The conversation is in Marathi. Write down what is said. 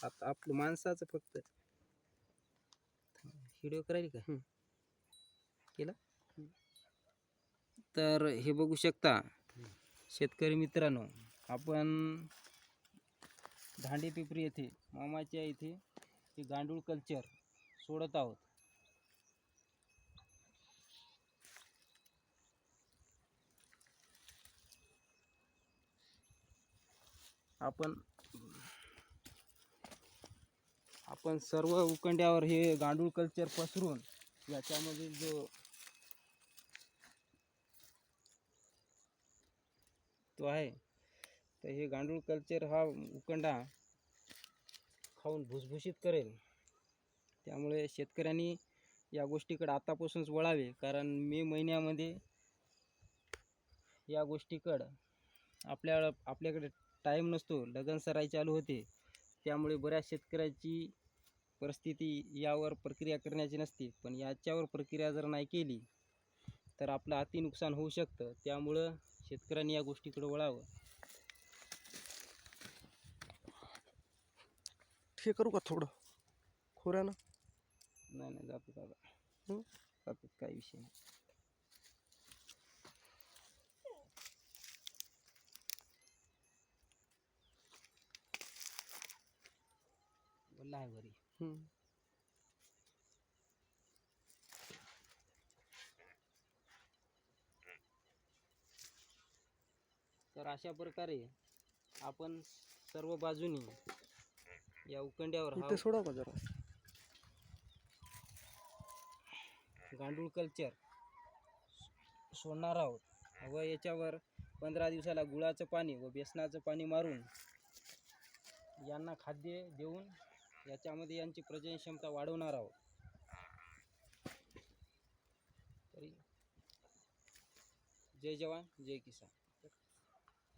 आता आपलं माणसाचं फक्त. व्हिडिओ करायला का. केला? तर हे बघू शकता शेतकरी मित्रांनो आपण धांडे पिपरी येथे मामाच्या इथे हे गांडूळ कल्चर सोडत आहोत. आपण आपण सर्व उकंड्यावर हे गांडूळ कल्चर पसरून याच्यामध्ये जो तो आहे तर हे गांडूळ कल्चर हा उकंडा खाऊन भुसभुशीत करेल. त्यामुळे शेतकऱ्यांनी या गोष्टीकडे आतापासूनच वळावे कारण मे महिन्यामध्ये या गोष्टीकडं आपल्या आपल्याकडे टाईम नसतो. लगन सराई चालू होते. त्यामुळे बऱ्याच शेतकऱ्याची परिस्थिती यावर प्रक्रिया करण्याची नसते पण याच्यावर प्रक्रिया जर नाही केली तर आपलं अति नुकसान होऊ शकतं. त्यामुळं शेतकऱ्यांनी या गोष्टीकडे वळावं. हे करू का थोडं? खोऱ्यानं? नाही नाही जातो दादा? जातो काही विषय नाही. बोलला आहे घरी. तर अशा प्रकारे आपण सर्व बाजूनी या उकंड्यावर हा सोडा का जरा? गांडूळ कल्चर सोडणार आहोत. व याच्यावर पंधरा दिवसाला गुळाचं पाणी व बेसनाचं पाणी मारून यांना खाद्य देऊन याच्यामध्ये यांची प्रजनन क्षमता वाढवणार आहोत. तरी. जय जवान जय किसान.